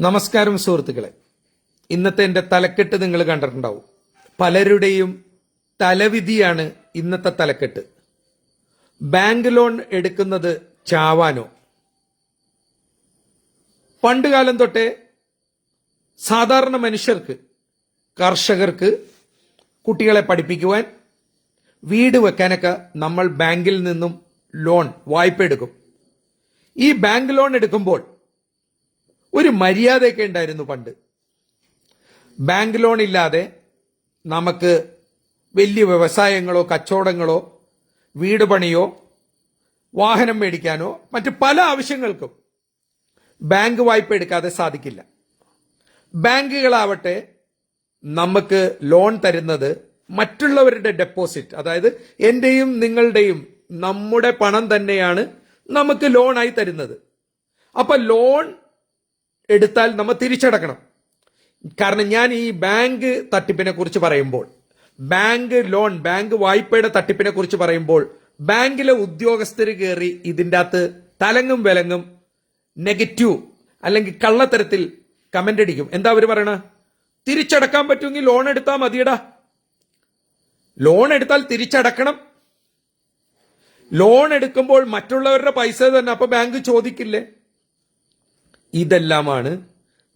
നമസ്കാരം സുഹൃത്തുക്കളെ. ഇന്നത്തെ എന്റെ തലക്കെട്ട് നിങ്ങൾ കണ്ടിട്ടുണ്ടാവും. പലരുടെയും തലവിധിയാണ് ഇന്നത്തെ തലക്കെട്ട്. ബാങ്ക് ലോൺ എടുക്കുന്നത് ചാവാനോ? പണ്ടുകാലം തൊട്ടേ സാധാരണ മനുഷ്യർക്ക് കർഷകർക്ക് കുട്ടികളെ പഠിപ്പിക്കുവാൻ വീട് വെക്കാനൊക്കെ നമ്മൾ ബാങ്കിൽ നിന്നും ലോൺ വായ്പ എടുക്കും. ഈ ബാങ്ക് ലോൺ എടുക്കുമ്പോൾ ഒരു മര്യാദയൊക്കെ ഉണ്ടായിരുന്നു പണ്ട്. ബാങ്ക് ലോൺ ഇല്ലാതെ നമുക്ക് വലിയ വ്യവസായങ്ങളോ കച്ചവടങ്ങളോ വീട് പണിയോ വാഹനം മേടിക്കാനോ മറ്റ് പല ആവശ്യങ്ങൾക്കും ബാങ്ക് വായ്പ എടുക്കാതെ സാധിക്കില്ല. ബാങ്കുകളാവട്ടെ നമുക്ക് ലോൺ തരുന്നത് മറ്റുള്ളവരുടെ ഡെപ്പോസിറ്റ് അതായത് എന്റെയും നിങ്ങളുടെയും നമ്മുടെ പണം തന്നെയാണ് നമുക്ക് ലോണായി തരുന്നത്. അപ്പൊ ലോൺ എടുത്താൽ നമ്മൾ തിരിച്ചടക്കണം. കാരണം ഞാൻ ഈ ബാങ്ക് തട്ടിപ്പിനെ കുറിച്ച് പറയുമ്പോൾ ബാങ്ക് ലോൺ ബാങ്ക് വായ്പയുടെ തട്ടിപ്പിനെ കുറിച്ച് പറയുമ്പോൾ ബാങ്കിലെ ഉദ്യോഗസ്ഥർ കയറി ഇതിന്റെ അകത്ത് തലങ്ങും വിലങ്ങും നെഗറ്റീവ് അല്ലെങ്കിൽ കള്ളത്തരത്തിൽ കമന്റ് അടിക്കും. എന്താ അവർ പറയണ? തിരിച്ചടക്കാൻ പറ്റുമെങ്കിൽ ലോൺ എടുത്താൽ മതിയടാ. ലോൺ എടുത്താൽ തിരിച്ചടക്കണം. ലോൺ എടുക്കുമ്പോൾ മറ്റുള്ളവരുടെ പൈസ തന്നെ. അപ്പൊ ബാങ്ക് ചോദിക്കില്ലേ? ഇതെല്ലാമാണ്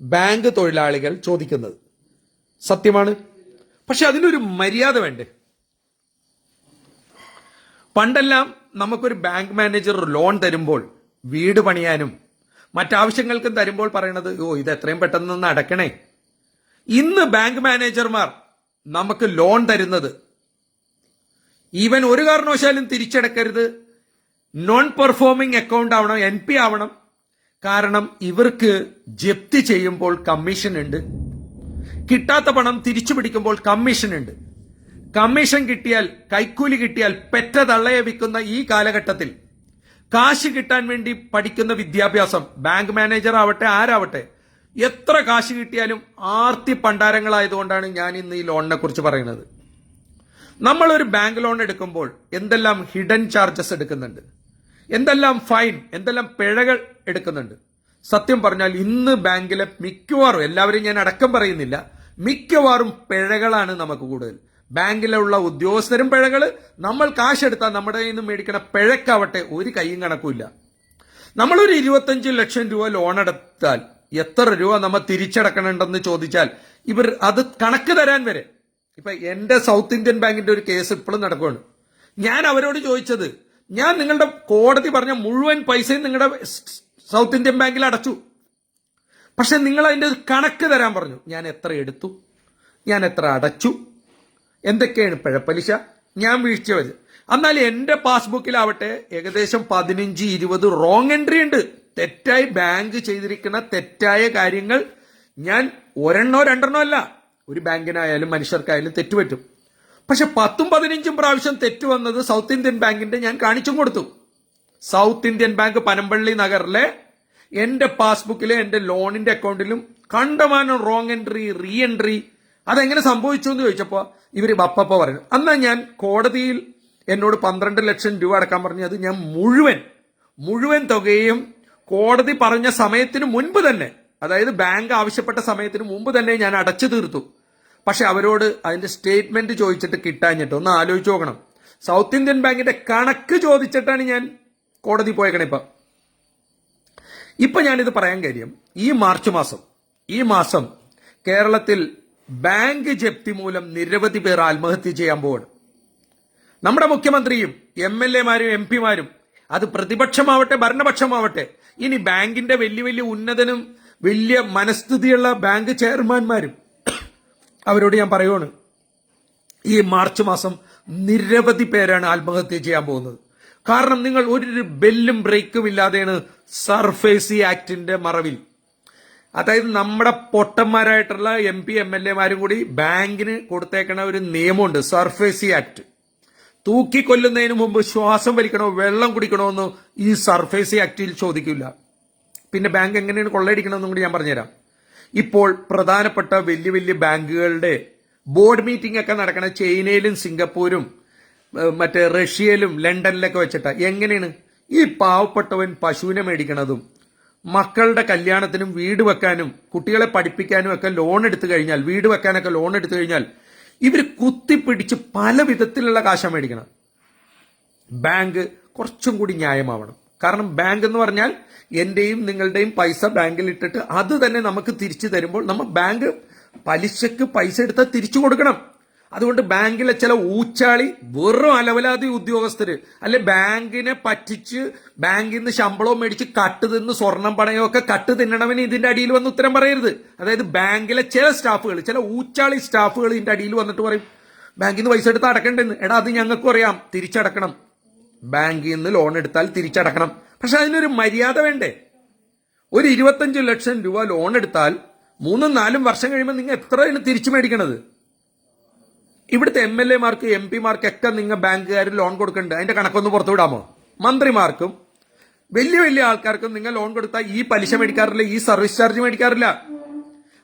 ബാങ്ക് തൊഴിലാളികൾ ചോദിക്കുന്നത്. സത്യമാണ്. പക്ഷെ അതിനൊരു മര്യാദ വേണ്ടേ? പണ്ടെല്ലാം നമുക്കൊരു ബാങ്ക് മാനേജർ ലോൺ തരുമ്പോൾ വീട് പണിയാനും മറ്റാവശ്യങ്ങൾക്കും തരുമ്പോൾ പറയണത് ഓ ഇത് എത്രയും പെട്ടെന്ന് അടക്കണേ ഇന്ന് ബാങ്ക് മാനേജർമാർ നമുക്ക് ലോൺ തരുന്നത് ഈവൻ ഒരു കാരണവശാലും തിരിച്ചടക്കരുത്. നോൺ പെർഫോമിംഗ് അക്കൗണ്ട് ആവണം എൻ പി ആവണം കാരണം ഇവർക്ക് ജപ്തി ചെയ്യുമ്പോൾ കമ്മീഷൻ ഉണ്ട്. കിട്ടാത്ത പണം തിരിച്ചു പിടിക്കുമ്പോൾ കമ്മീഷൻ ഉണ്ട്. കമ്മീഷൻ കിട്ടിയാൽ കൈക്കൂലി കിട്ടിയാൽ പെറ്റ തള്ളയെ വിൽക്കുന്ന ഈ കാലഘട്ടത്തിൽ കാശ് കിട്ടാൻ വേണ്ടി പഠിക്കുന്ന വിദ്യാഭ്യാസം ബാങ്ക് മാനേജർ ആവട്ടെ ആരാവട്ടെ എത്ര കാശ് കിട്ടിയാലും ആർത്തി പണ്ടാരങ്ങളായതുകൊണ്ടാണ് ഞാൻ ഇന്ന് ഈ ലോണിനെ കുറിച്ച് പറയുന്നത്. നമ്മൾ ഒരു ബാങ്ക് ലോൺ എടുക്കുമ്പോൾ എന്തെല്ലാം ഹിഡൻ ചാർജസ് എടുക്കുന്നുണ്ട്. എന്തെല്ലാം ഫൈൻ എന്തെല്ലാം പിഴകൾ എടുക്കുന്നുണ്ട്. സത്യം പറഞ്ഞാൽ ഇന്ന് ബാങ്കിലെ മിക്കവാറും എല്ലാവരും ഞാൻ അടക്കം പറയുന്നില്ല മിക്കവാറും പിഴകളാണ് നമുക്ക് കൂടുതൽ. ബാങ്കിലുള്ള ഉദ്യോഗസ്ഥരും പിഴകൾ നമ്മൾ കാശെടുത്താൽ നമ്മുടെ നിന്ന് മേടിക്കണ പിഴക്കാവട്ടെ ഒരു കൈയും കണക്കുമില്ല. നമ്മളൊരു ഇരുപത്തഞ്ച് ലക്ഷം രൂപ ലോൺ എടുത്താൽ എത്ര രൂപ നമ്മൾ തിരിച്ചടക്കണമെന്ന് ചോദിച്ചാൽ ഇവർ അത് കണക്ക് തരാൻ വരെ. ഇപ്പൊ എന്റെ സൗത്ത് ഇന്ത്യൻ ബാങ്കിന്റെ ഒരു കേസ് ഇപ്പോഴും നടക്കുകയാണ് ഞാൻ അവരോട് ചോദിച്ചത് ഞാൻ നിങ്ങളുടെ കോടതി പറഞ്ഞ മുഴുവൻ പൈസയും നിങ്ങളുടെ സൗത്ത് ഇന്ത്യൻ ബാങ്കിൽ അടച്ചു. പക്ഷെ നിങ്ങൾ അതിന്റെ കണക്ക് തരാൻ പറഞ്ഞു. ഞാൻ എത്ര എടുത്തു? ഞാൻ എത്ര അടച്ചു? എന്തൊക്കെയാണ് പിഴപ്പലിശ? ഞാൻ വീഴ്ച വരും. എന്നാൽ എന്റെ പാസ്ബുക്കിലാവട്ടെ ഏകദേശം പതിനഞ്ച് ഇരുപത് റോങ് എൻട്രി ഉണ്ട്. തെറ്റായി ബാങ്ക് ചെയ്തിരിക്കുന്ന തെറ്റായ കാര്യങ്ങൾ ഞാൻ ഒരെണ്ണോ രണ്ടെണ്ണോ അല്ല. ഒരു ബാങ്കിനായാലും മനുഷ്യർക്കായാലും തെറ്റുപറ്റും. പക്ഷെ പത്തും പതിനഞ്ചും പ്രാവശ്യം തെറ്റ് വന്നത് സൗത്ത് ഇന്ത്യൻ ബാങ്കിന്റെ ഞാൻ കാണിച്ചും കൊടുത്തു. സൗത്ത് ഇന്ത്യൻ ബാങ്ക് പനമ്പള്ളി നഗറിലെ എന്റെ പാസ്ബുക്കിലെ എന്റെ ലോണിന്റെ അക്കൗണ്ടിലും കണ്ടമാനം റോങ് എൻട്രി റീ എൻട്രി അതെങ്ങനെ സംഭവിച്ചു എന്ന് ചോദിച്ചപ്പോൾ ഇവർ ബപ്പപ്പ പറഞ്ഞു. അന്നാ ഞാൻ കോടതിയിൽ എന്നോട് പന്ത്രണ്ട് ലക്ഷം രൂപ അടക്കാൻ പറഞ്ഞു. അത് ഞാൻ മുഴുവൻ മുഴുവൻ തുകയും കോടതി പറഞ്ഞ സമയത്തിന് മുൻപ് തന്നെ അതായത് ബാങ്ക് ആവശ്യപ്പെട്ട സമയത്തിന് മുമ്പ് തന്നെ ഞാൻ അടച്ചു തീർത്തു. പക്ഷെ അവരോട് അതിന്റെ സ്റ്റേറ്റ്മെന്റ് ചോദിച്ചിട്ട് കിട്ടാഞ്ഞിട്ട് ഒന്ന് ആലോചിച്ച് നോക്കണം. സൗത്ത് ഇന്ത്യൻ ബാങ്കിന്റെ കണക്ക് ചോദിച്ചിട്ടാണ് ഞാൻ കോടതി പോയേക്കണേ ഇപ്പം. ഇപ്പം ഞാനിത് പറയാൻ കാര്യം ഈ മാർച്ച് മാസം ഈ മാസം കേരളത്തിൽ ബാങ്ക് ജപ്തി മൂലം നിരവധി പേർ ആത്മഹത്യ ചെയ്യാൻ പോവാണ്. നമ്മുടെ മുഖ്യമന്ത്രിയും എം എൽ എമാരും എം പിമാരും അത് പ്രതിപക്ഷമാവട്ടെ ഭരണപക്ഷമാവട്ടെ ഇനി ബാങ്കിന്റെ വലിയ വലിയ ഉന്നതനും വലിയ മനസ്ഥിതിയുള്ള ബാങ്ക് ചെയർമാൻമാരും അവരോട് ഞാൻ പറയുവാണ് ഈ മാർച്ച് മാസം നിരവധി പേരാണ് ആത്മഹത്യ ചെയ്യാൻ പോകുന്നത്. കാരണം നിങ്ങൾ ഒരു ബെല്ലും ബ്രേക്കും ഇല്ലാതെയാണ് സർഫേസി ആക്ടിന്റെ മറവിൽ. അതായത് നമ്മുടെ പൊട്ടന്മാരായിട്ടുള്ള എം പി എം എൽ എമാരും കൂടി ബാങ്കിന് കൊടുത്തേക്കണ ഒരു നിയമമുണ്ട് സർഫേസി ആക്ട്. തൂക്കിക്കൊല്ലുന്നതിന് മുമ്പ് ശ്വാസം വലിക്കണോ വെള്ളം കുടിക്കണോ എന്ന് ഈ സർഫേസി ആക്ടിൽ ചോദിക്കില്ല. പിന്നെ ബാങ്ക് എങ്ങനെയാണ് കൊള്ളയടിക്കണമെന്നും കൂടി ഞാൻ പറഞ്ഞുതരാം. ഇപ്പോൾ പ്രധാനപ്പെട്ട വലിയ വലിയ ബാങ്കുകളുടെ ബോർഡ് മീറ്റിംഗ് ഒക്കെ നടക്കണ ചൈനയിലും സിംഗപ്പൂരും മറ്റേ റഷ്യയിലും ലണ്ടനിലൊക്കെ വെച്ചിട്ട്. എങ്ങനെയാണ്? ഈ പാവപ്പെട്ടവൻ പശുവിനെ മേടിക്കണതും മക്കളുടെ കല്യാണത്തിനും വീട് വെക്കാനും കുട്ടികളെ പഠിപ്പിക്കാനും ഒക്കെ ലോൺ എടുത്തു കഴിഞ്ഞാൽ വീട് വെക്കാനൊക്കെ ലോൺ എടുത്തു കഴിഞ്ഞാൽ ഇവർ കുത്തിപ്പിടിച്ച് പല വിധത്തിലുള്ള കാശ മേടിക്കണം ബാങ്ക് കുറച്ചും കൂടി ന്യായമാവണം. കാരണം ബാങ്ക് എന്ന് പറഞ്ഞാൽ എന്റെയും നിങ്ങളുടെയും പൈസ ബാങ്കിൽ ഇട്ടിട്ട് അത് തന്നെ നമുക്ക് തിരിച്ചു തരുമ്പോൾ നമ്മൾ ബാങ്ക് പലിശക്ക് പൈസ എടുത്താൽ തിരിച്ചു കൊടുക്കണം. അതുകൊണ്ട് ബാങ്കിലെ ചില ഊച്ചാളി വെറും അലവലാതി ഉദ്യോഗസ്ഥര് അല്ലെ ബാങ്കിനെ പറ്റിച്ച് ബാങ്കിൽ നിന്ന് ശമ്പളവും മേടിച്ച് കട്ട് തിന്ന് സ്വർണം പണയമൊക്കെ കട്ട് തിന്നണവന് ഇതിന്റെ അടിയിൽ വന്ന് ഉത്തരം പറയരുത്. അതായത് ബാങ്കിലെ ചില സ്റ്റാഫുകൾ ചില ഊച്ചാളി സ്റ്റാഫുകൾ ഇതിന്റെ അടിയിൽ വന്നിട്ട് പറയും ബാങ്കിൽ നിന്ന് പൈസ എടുത്ത് അടക്കണ്ടെന്ന്. എടാ അത് ഞങ്ങൾക്കും അറിയാം. തിരിച്ചടക്കണം. ബാങ്കിൽ നിന്ന് ലോൺ എടുത്താൽ തിരിച്ചടക്കണം. പക്ഷെ അതിനൊരു മര്യാദ വേണ്ടേ? ഒരു ഇരുപത്തഞ്ച് ലക്ഷം രൂപ ലോൺ എടുത്താൽ മൂന്നും നാലും വർഷം കഴിയുമ്പോൾ നിങ്ങൾ എത്രയാണ് തിരിച്ചു മേടിക്കണത്? ഇവിടുത്തെ എം എൽ എമാർക്ക് എം പിമാർക്കൊക്കെ നിങ്ങൾ ബാങ്കുകാർ ലോൺ കൊടുക്കുന്നുണ്ട് അതിന്റെ കണക്കൊന്ന് പുറത്തു വിടാമോ? മന്ത്രിമാർക്കും വലിയ വലിയ ആൾക്കാർക്കും നിങ്ങൾ ലോൺ കൊടുത്താൽ ഈ പലിശ മേടിക്കാറില്ല ഈ സർവീസ് ചാർജ് മേടിക്കാറില്ല.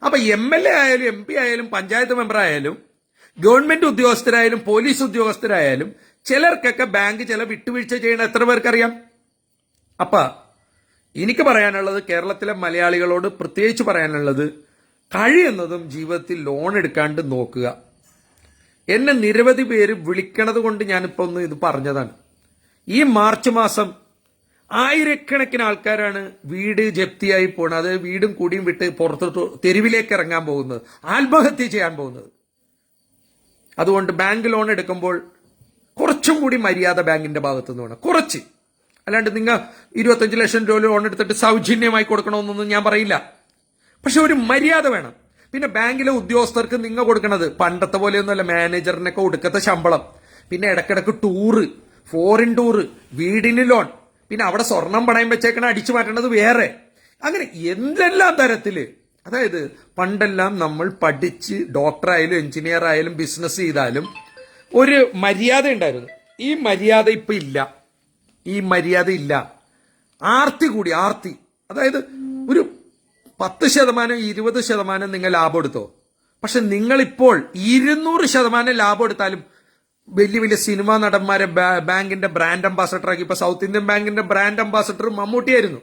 അപ്പൊ എം എൽ എ ആയാലും എം പി ആയാലും പഞ്ചായത്ത് മെമ്പർ ആയാലും ഗവൺമെന്റ് ഉദ്യോഗസ്ഥരായാലും പോലീസ് ഉദ്യോഗസ്ഥരായാലും ചിലർക്കൊക്കെ ബാങ്ക് ചില വിട്ടുവീഴ്ച ചെയ്യണ എത്ര പേർക്കറിയാം? അപ്പ എനിക്ക് പറയാനുള്ളത് കേരളത്തിലെ മലയാളികളോട് പ്രത്യേകിച്ച് പറയാനുള്ളത് കഴിയുന്നതും ജീവിതത്തിൽ ലോൺ എടുക്കാണ്ട് നോക്കുക. എന്നെ നിരവധി പേര് വിളിക്കണത് കൊണ്ട് ഞാനിപ്പോ ഒന്ന് ഇത് പറഞ്ഞതാണ്. ഈ മാർച്ച് മാസം ആയിരക്കണക്കിന് ആൾക്കാരാണ് വീട് ജപ്തിയായി പോണത്. അത് വീടും കൂടിയും വിട്ട് പുറത്തോട്ട് തെരുവിലേക്ക് ഇറങ്ങാൻ പോകുന്നത്. ആത്മഹത്യ ചെയ്യാൻ പോകുന്നത്. അതുകൊണ്ട് ബാങ്ക് ലോൺ എടുക്കുമ്പോൾ കുറച്ചും കൂടി മര്യാദ ബാങ്കിന്റെ ഭാഗത്തു നിന്ന് വേണം. കുറച്ച്. അല്ലാണ്ട് നിങ്ങൾ ഇരുപത്തഞ്ച് ലക്ഷം രൂപ ലോൺ എടുത്തിട്ട് സൗജന്യമായി കൊടുക്കണമെന്നൊന്നും ഞാൻ പറയില്ല. പക്ഷെ ഒരു മര്യാദ വേണം. പിന്നെ ബാങ്കിലെ ഉദ്യോഗസ്ഥർക്ക് നിങ്ങൾ കൊടുക്കണത് പണ്ടത്തെ പോലെയൊന്നുമല്ല മാനേജറിനൊക്കെ ഒടുക്കത്തെ ശമ്പളം. പിന്നെ ഇടക്കിടക്ക് ടൂറ് ഫോറിൻ ടൂറ് വീടിന് ലോൺ പിന്നെ അവിടെ സ്വർണം പണയം വെച്ചേക്കണ അടിച്ചു മാറ്റണത് വേറെ. അങ്ങനെ എന്തെല്ലാം തരത്തിൽ അതായത് പണ്ടെല്ലാം നമ്മൾ പഠിച്ച് ഡോക്ടറായാലും എഞ്ചിനീയർ ആയാലും ബിസിനസ് ചെയ്താലും ഒരു മര്യാദ ഉണ്ടായിരുന്നു. ഈ മര്യാദ ഇപ്പൊ ഇല്ല. ഈ മര്യാദ ഇല്ല. ആർത്തി കൂടി ആർത്തി. അതായത് ഒരു പത്ത് ശതമാനം ഇരുപത് ശതമാനം നിങ്ങൾ ലാഭം എടുത്തോ. പക്ഷെ നിങ്ങളിപ്പോൾ ഇരുന്നൂറ് ശതമാനം ലാഭം എടുത്താലും വലിയ വലിയ സിനിമാ നടന്മാരെ ബാങ്കിന്റെ ബ്രാൻഡ് അംബാസഡർ ആക്കി. ഇപ്പൊ സൗത്ത് ഇന്ത്യൻ ബാങ്കിന്റെ ബ്രാൻഡ് അംബാസഡർ മമ്മൂട്ടിയായിരുന്നു.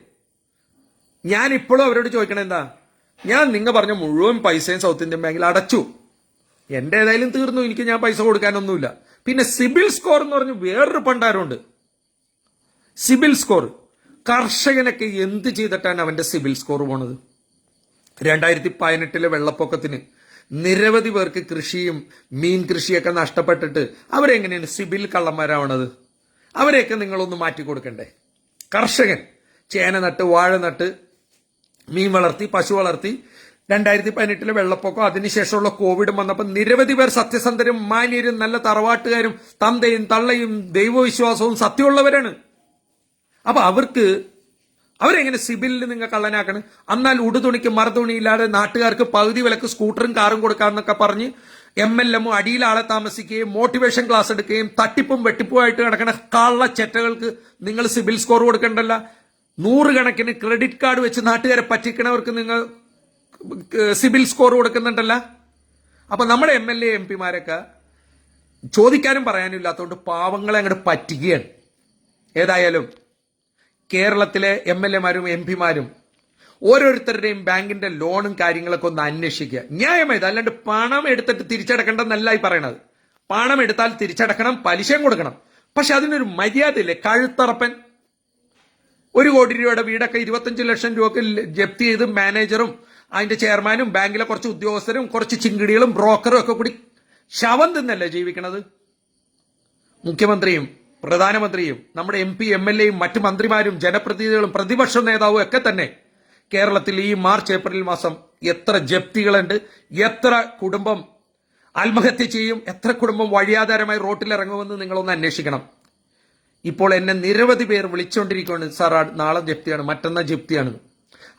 ഞാൻ ഇപ്പോഴും അവരോട് ചോദിക്കണേ എന്താ? ഞാൻ നിങ്ങൾ പറഞ്ഞ മുഴുവൻ പൈസയും സൗത്ത് ഇന്ത്യൻ ബാങ്കിൽ അടച്ചു. എന്റെ ഏതായാലും തീർന്നു. എനിക്ക് ഞാൻ പൈസ കൊടുക്കാനൊന്നുമില്ല. പിന്നെ സിബിൽ സ്കോർ എന്ന് പറഞ്ഞ് വേറൊരു പണ്ടാരമുണ്ട്. CIBIL score. കർഷകനൊക്കെ എന്ത് ചെയ്തിട്ടാണ് അവന്റെ സിബിൽ സ്കോർ പോണത്? രണ്ടായിരത്തി പതിനെട്ടിലെ വെള്ളപ്പൊക്കത്തിന് നിരവധി പേർക്ക് കൃഷിയും മീൻ കൃഷിയൊക്കെ നഷ്ടപ്പെട്ടിട്ട് അവരെങ്ങനെയാണ് സിബിൽ കള്ളന്മാരാവണത്? അവരെയൊക്കെ നിങ്ങളൊന്ന് മാറ്റി കൊടുക്കണ്ടേ? കർഷകൻ ചേന നട്ട് വാഴ നട്ട് മീൻ വളർത്തി പശു വളർത്തി രണ്ടായിരത്തി പതിനെട്ടിലെ വെള്ളപ്പൊക്കം അതിനുശേഷമുള്ള കോവിഡും വന്നപ്പോൾ നിരവധി പേർ സത്യസന്ധരും മാന്യരും നല്ല തറവാട്ടുകാരും തന്തയും തള്ളയും ദൈവവിശ്വാസവും സത്യമുള്ളവരാണ്. അപ്പൊ അവർക്ക് അവരെങ്ങനെ സിബിലിൽ നിങ്ങൾ കള്ളനാക്കണം? എന്നാൽ ഉടുതുണിക്ക് മറുതുണിയില്ലാതെ നാട്ടുകാർക്ക് പകുതി വിലക്ക് സ്കൂട്ടറും കാറും കൊടുക്കാമെന്നൊക്കെ പറഞ്ഞ് എം എൽ എമ്മോ അടിയിൽ ആളെ താമസിക്കുകയും മോട്ടിവേഷൻ ക്ലാസ് എടുക്കുകയും തട്ടിപ്പും വെട്ടിപ്പുമായിട്ട് കിടക്കുന്ന കള്ള ചെറ്റകൾക്ക് നിങ്ങൾ സിബിൽ സ്കോർ കൊടുക്കണ്ടല്ല? നൂറുകണക്കിന് ക്രെഡിറ്റ് കാർഡ് വെച്ച് നാട്ടുകാരെ പറ്റിക്കണവർക്ക് നിങ്ങൾ സിബിൽ സ്കോർ കൊടുക്കുന്നുണ്ടല്ല. അപ്പൊ നമ്മുടെ എം എൽ എ എം പിമാരൊക്കെ ചോദിക്കാനും പറയാനും ഇല്ലാത്തതുകൊണ്ട് പാവങ്ങളെ അങ്ങോട്ട് പറ്റുകയാണ് ഏതായാലും കേരളത്തിലെ എം എൽ എമാരും എം പിമാരും ഓരോരുത്തരുടെയും ബാങ്കിന്റെ ലോണും കാര്യങ്ങളൊക്കെ ഒന്ന് അന്വേഷിക്കുക. ന്യായമായത് അല്ലാണ്ട് പണം എടുത്തിട്ട് തിരിച്ചടക്കേണ്ടെന്നല്ല ഈ പറയണത്. പണം എടുത്താൽ തിരിച്ചടക്കണം പലിശയും കൊടുക്കണം. പക്ഷെ അതിനൊരു മര്യാദയില്ലേ? കഴുത്തറപ്പൻ. ഒരു കോടി രൂപയുടെ വീടൊക്കെ ഇരുപത്തഞ്ച് ലക്ഷം രൂപക്ക് ജപ്തി ചെയ്ത് മാനേജറും അതിന്റെ ചെയർമാനും ബാങ്കിലെ കുറച്ച് ഉദ്യോഗസ്ഥരും കുറച്ച് ചിങ്കിടികളും ബ്രോക്കറും ഒക്കെ കൂടി ശവം തിന്നല്ലേ ജീവിക്കണത്? മുഖ്യമന്ത്രിയും പ്രധാനമന്ത്രിയും നമ്മുടെ എം പി എം എൽ എയും മറ്റു മന്ത്രിമാരും ജനപ്രതിനിധികളും പ്രതിപക്ഷ നേതാവും ഒക്കെ തന്നെ കേരളത്തിൽ ഈ മാർച്ച് ഏപ്രിൽ മാസം എത്ര ജപ്തികളുണ്ട് എത്ര കുടുംബം ആത്മഹത്യ ചെയ്യും എത്ര കുടുംബം വഴിയാധാരമായി റോട്ടിലിറങ്ങുമെന്ന് നിങ്ങളൊന്ന് അന്വേഷിക്കണം. ഇപ്പോൾ എന്നെ നിരവധി പേർ വിളിച്ചുകൊണ്ടിരിക്കുകയാണ് സാർ നാളെ ജപ്തിയാണ് മറ്റന്നാ ജപ്തിയാണ്.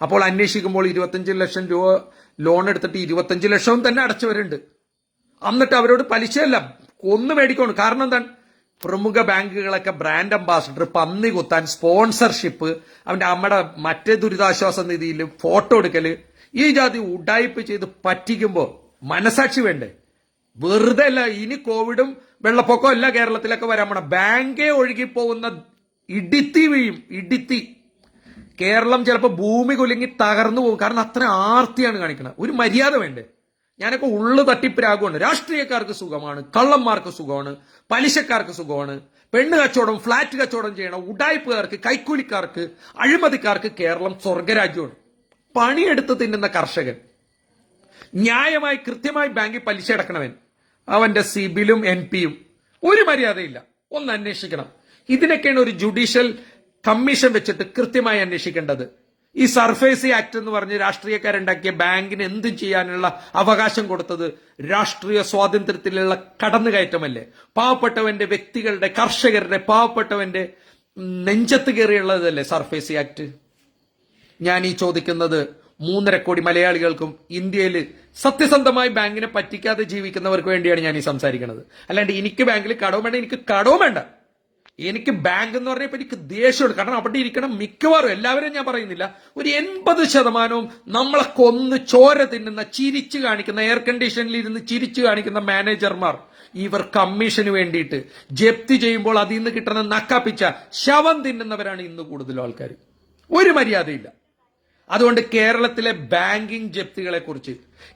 അപ്പോൾ അന്വേഷിക്കുമ്പോൾ ഇരുപത്തഞ്ച് ലക്ഷം രൂപ ലോൺ എടുത്തിട്ട് ഇരുപത്തഞ്ച് ലക്ഷവും തന്നെ അടച്ചവരുണ്ട് എന്നിട്ട് അവരോട് പലിശയല്ല ഒന്ന് മേടിക്കണം കാരണം എന്താണ്? പ്രമുഖ ബാങ്കുകളൊക്കെ ബ്രാൻഡ് അംബാസഡർ പന്നി കുത്താൻ സ്പോൺസർഷിപ്പ് അവന്റെ അമ്മയുടെ മറ്റേ ദുരിതാശ്വാസ നിധിയിൽ ഫോട്ടോ എടുക്കൽ. ഈ ജാതി ഉഡായ്പ ചെയ്ത് പറ്റിക്കുമ്പോൾ മനസാക്ഷി വേണ്ടേ? വെറുതെ അല്ല ഇനി കോവിഡും വെള്ളപ്പൊക്കവും അല്ല കേരളത്തിലൊക്കെ വരാൻ പോണം. ബാങ്കേ ഒഴുകിപ്പോകുന്ന ഇടിത്തി വീഴും ഇടിത്തി. കേരളം ചിലപ്പോൾ ഭൂമി കുലുങ്ങി തകർന്നു പോകും. കാരണം അത്ര ആർത്തിയാണ് കാണിക്കുന്നത് ഒരു മര്യാദ വേണ്ടേ? ഞാനൊക്കെ ഉള്ളു തട്ടിപ്പിരാകുവാണ് രാഷ്ട്രീയക്കാർക്ക് സുഖമാണ്. കള്ളന്മാർക്ക് സുഖമാണ്. പലിശക്കാർക്ക് സുഖമാണ്. പെണ്ണ് കച്ചവടം ഫ്ലാറ്റ് കച്ചവടം ചെയ്യണം ഉടായ്പുകാർക്ക് കൈക്കൂലിക്കാർക്ക് അഴിമതിക്കാർക്ക് കേരളം സ്വർഗരാജ്യമാണ്. പണിയെടുത്ത് തിന്നുന്ന കർഷകൻ. ന്യായമായി കൃത്യമായി ബാങ്കിൽ പലിശ അടക്കണവൻ. അവന്റെ സിബിലും എൻ പിയും. ഒരു മര്യാദയില്ല. ഒന്ന് അന്വേഷിക്കണം. ഇതിനൊക്കെയാണ് ഒരു ജുഡീഷ്യൽ കമ്മീഷൻ വെച്ചിട്ട് കൃത്യമായി അന്വേഷിക്കേണ്ടത്. ഈ സർഫേസി ആക്ട് എന്ന് പറഞ്ഞ് രാഷ്ട്രീയക്കാരുണ്ടാക്കിയ ബാങ്കിന് എന്തും ചെയ്യാനുള്ള അവകാശം കൊടുത്തത് രാഷ്ട്രീയ സ്വാതന്ത്ര്യത്തിലുള്ള കടന്നുകയറ്റമല്ലേ? പാവപ്പെട്ടവന്റെ വ്യക്തികളുടെ കർഷകരുടെ പാവപ്പെട്ടവന്റെ നെഞ്ചത്ത് കയറിയുള്ളതല്ലേ സർഫേസി ആക്ട്? ഞാൻ ഈ ചോദിക്കുന്നത് മൂന്നര കോടി മലയാളികൾക്കും ഇന്ത്യയിൽ സത്യസന്ധമായി ബാങ്കിനെ പറ്റിക്കാതെ ജീവിക്കുന്നവർക്ക് വേണ്ടിയാണ് ഞാൻ ഈ സംസാരിക്കുന്നത്. അല്ലാണ്ട് എനിക്ക് ബാങ്കിൽ കടവും വേണ്ട എനിക്ക് കടവും വേണ്ട. എനിക്ക് ബാങ്ക് എന്ന് പറഞ്ഞപ്പോൾ എനിക്ക് ദേഷ്യമുണ്ട്. കാരണം അവിടെ ഇരിക്കണം മിക്കവാറും എല്ലാവരും ഞാൻ പറയുന്നില്ല. ഒരു എൺപത് ശതമാനവും നമ്മളെ കൊന്ന് ചോര തിന്നുന്ന ചിരിച്ചു കാണിക്കുന്ന എയർ കണ്ടീഷനിൽ ഇരുന്ന് ചിരിച്ചു കാണിക്കുന്ന മാനേജർമാർ ഇവർ കമ്മീഷന് വേണ്ടിയിട്ട് ജപ്തി ചെയ്യുമ്പോൾ അതിൽ നിന്ന് കിട്ടുന്ന നക്കാപ്പിച്ച ശവം തിന്നുന്നവരാണ് ഇന്ന് കൂടുതൽ ആൾക്കാർ ഒരു മര്യാദയില്ല. അതുകൊണ്ട് കേരളത്തിലെ ബാങ്കിംഗ് ജപ്തികളെ കുറിച്ച്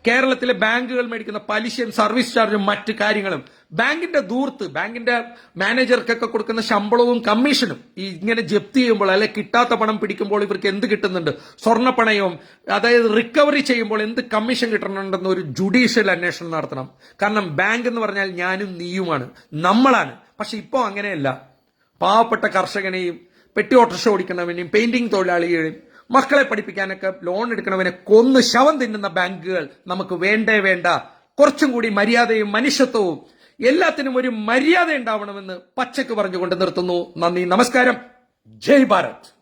കേരളത്തിലെ ബാങ്കുകൾ മേടിക്കുന്ന പലിശയും സർവീസ് ചാർജും മറ്റ് കാര്യങ്ങളും ബാങ്കിന്റെ ദൂർത്ത് ബാങ്കിന്റെ മാനേജർക്കൊക്കെ കൊടുക്കുന്ന ശമ്പളവും കമ്മീഷനും ഈ ഇങ്ങനെ ജപ്തി ചെയ്യുമ്പോൾ അല്ലെ കിട്ടാത്ത പണം പിടിക്കുമ്പോൾ ഇവർക്ക് എന്ത് കിട്ടുന്നുണ്ട്? സ്വർണപ്പണയവും അതായത് റിക്കവറി ചെയ്യുമ്പോൾ എന്ത് കമ്മീഷൻ കിട്ടണമെന്ന് ഒരു ജുഡീഷ്യൽ അന്വേഷണം നടത്തണം. കാരണം ബാങ്ക് എന്ന് പറഞ്ഞാൽ ഞാനും നീയുമാണ് നമ്മളാണ്. പക്ഷെ ഇപ്പോൾ അങ്ങനെയല്ല. പാവപ്പെട്ട കർഷകനെയും പെട്ടി ഓട്ടോറിക്ഷ ഓടിക്കുന്നവനെയും പെയിന്റിംഗ് തൊഴിലാളികളെയും മക്കളെ പഠിപ്പിക്കാനൊക്കെ ലോൺ എടുക്കണവനെ കൊന്ന് ശവം തിന്നുന്ന ബാങ്കുകൾ നമുക്ക് വേണ്ടേ വേണ്ട. കുറച്ചും കൂടി മര്യാദയും മനുഷ്യത്വവും എല്ലാത്തിനും ഒരു മര്യാദ ഉണ്ടാവണമെന്ന് പച്ചക്ക് പറഞ്ഞുകൊണ്ട് നിർത്തുന്നു. നന്ദി നമസ്കാരം. ജയ് ഭാരത്.